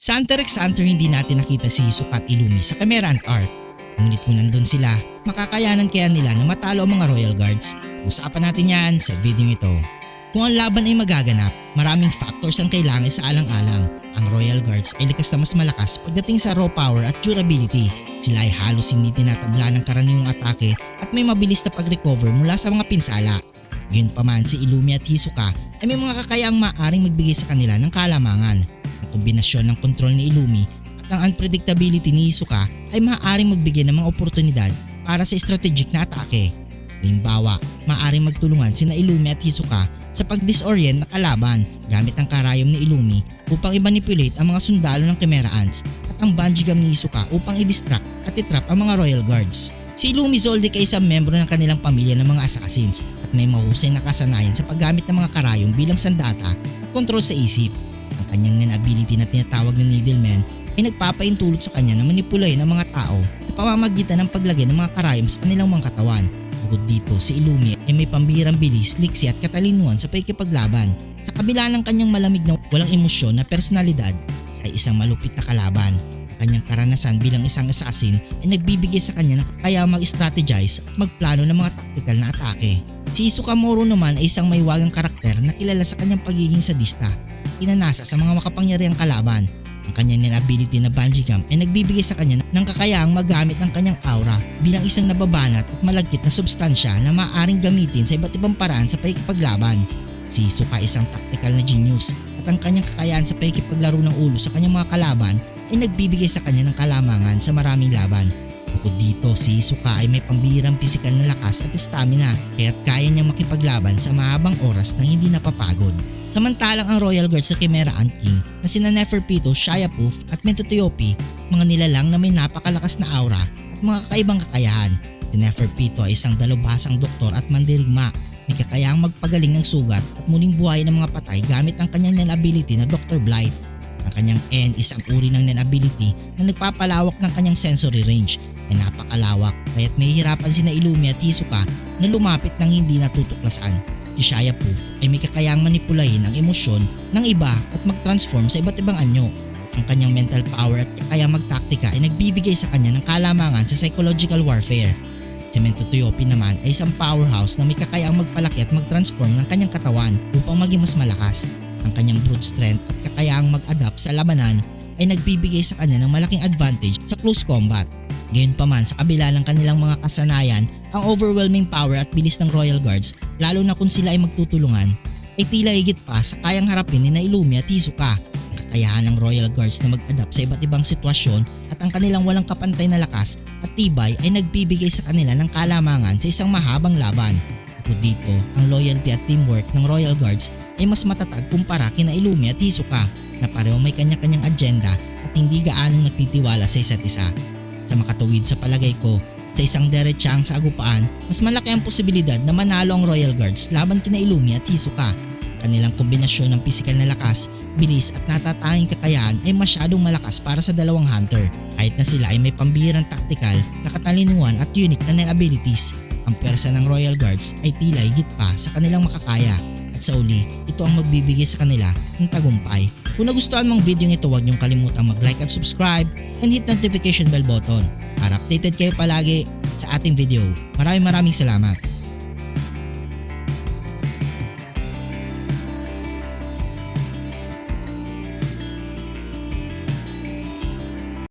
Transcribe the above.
Sa Hunter Hunter hindi natin nakita si Hisoka at Illumi sa Cameron Arc. Ngunit kung nandun sila, makakayanan kaya nila na matalo ang mga Royal Guards. Usapan natin yan sa video ito. Kung ang laban ay magaganap, maraming factors ang kailangan sa alang-alang. Ang Royal Guards ay likas na mas malakas pagdating sa raw power at durability. Sila ay halos hindi tinatabla ng karaniwang atake at may mabilis na pag-recover mula sa mga pinsala. Gayunpaman si Illumi at Hisoka ay may mga kakayaang maaring magbigay sa kanila ng kalamangan. Kombinasyon ng kontrol ni Illumi at ang unpredictability ni Hisoka ay maaaring magbigay ng mga oportunidad para sa strategic na atake. Halimbawa, maaaring magtulungan sina Illumi at Hisoka sa pag-disorient na kalaban gamit ang karayom ni Illumi upang i-manipulate ang mga sundalo ng Chimera Ants at ang Banjigam ni Hisoka upang i-distract at i-trap ang mga Royal Guards. Si Illumi Zoldyck ay isang membro ng kanilang pamilya ng mga assassins at may mahusay na kasanayan sa paggamit ng mga karayom bilang sandata at kontrol sa isip. Ang kanyang ability na tinatawag na Needleman ay nagpapaintulot sa kanya na manipulayin ang mga tao sa pamamagitan ng paglagay ng mga karayom sa kanilang mga katawan. Bukod dito, si Illumi ay may pambihirang bilis, liksi at katalinuhan sa pakikipaglaban. Sa kabila ng kanyang malamig na walang emosyon na personalidad, ay isang malupit na kalaban. Ang kanyang karanasan bilang isang assassin ay nagbibigay sa kanya ng kaya mag-strategize at magplano ng mga tactical na atake. Si Isukamoro naman ay isang maywagang karakter na kilala sa kanyang pagiging sadista inanasa sa mga makapangyarihang kalaban. Ang kanyang ability na bungee jump ay nagbibigay sa kanya ng kakayaang magamit ang kanyang aura bilang isang nababanat at malagkit na substansya na maaaring gamitin sa iba't ibang paraan sa pakikipaglaban. Si Isuka ay isang tactical na genius at ang kanyang kakayahan sa pakikipaglaro ng ulo sa kanyang mga kalaban ay nagbibigay sa kanya ng kalamangan sa maraming laban. Bukod dito, si Isuka ay may pambihirang pisikal na lakas at stamina kaya't kaya niyang makipaglaban sa mahabang oras nang hindi napapagod. Samantalang ang Royal Guards sa Chimera Ant King na sina Neferpito, Shia Poof at Mentotoyopi, mga nilalang na may napakalakas na aura at mga kakaibang kakayahan. Si Neferpito ay isang dalubhasang doktor at mandirigma may kakayahang magpagaling ng sugat at muling buhay ng mga patay gamit ang kanyang nen ability na Dr. Blight. Ang kanyang N is ang uri ng nen ability na nagpapalawak ng kanyang sensory range ay napakalawak kaya't may hirapan sina Illumi at Hisoka na lumapit ng hindi natutuklasan. Si Shia Poof ay may kakayahang manipulahin ang emosyon ng iba at mag-transform sa iba't ibang anyo. Ang kanyang mental power at kakayahang magtaktika ay nagbibigay sa kanya ng kalamangan sa psychological warfare. Si Mentotoyopi naman ay isang powerhouse na may kakayahang magpalaki at mag-transform ng kanyang katawan upang maging mas malakas. Ang kanyang brute strength at kakayahang mag-adapt sa labanan ay nagbibigay sa kanya ng malaking advantage sa close combat. Gayunpaman sa kabila ng kanilang mga kasanayan, ang overwhelming power at bilis ng Royal Guards, lalo na kung sila ay magtutulungan, ay tila higit pa sa kayang harapin ni na Illumi at Hisoka. Ang kakayahan ng Royal Guards na mag-adapt sa iba't ibang sitwasyon at ang kanilang walang kapantay na lakas at tibay ay nagbibigay sa kanila ng kalamangan sa isang mahabang laban. Bukod dito, ang loyalty at teamwork ng Royal Guards ay mas matatag kumpara kina Illumi at Hisoka na pareho may kanya-kanyang agenda at hindi gaanong nagtitiwala sa isa't isa. Sa makatuwid sa palagay ko, sa isang diretsang sa agupaan, mas malaki ang posibilidad na manalo ang Royal Guards laban kina Illumi at Hisoka. Ang kanilang kombinasyon ng pisikal na lakas, bilis at natatanging kakayahan ay masyadong malakas para sa dalawang hunter kahit na sila ay may pambihirang taktikal na katalinuhan at unique na nen abilities. Ang pwersa ng Royal Guards ay tila higit pa sa kanilang makakaya at sa uli, ito ang magbibigay sa kanila ng tagumpay. Kung nagustuhan mong video ito, huwag niyong kalimutang mag-like at subscribe and hit notification bell button para updated kayo palagi sa ating video. Maraming maraming salamat.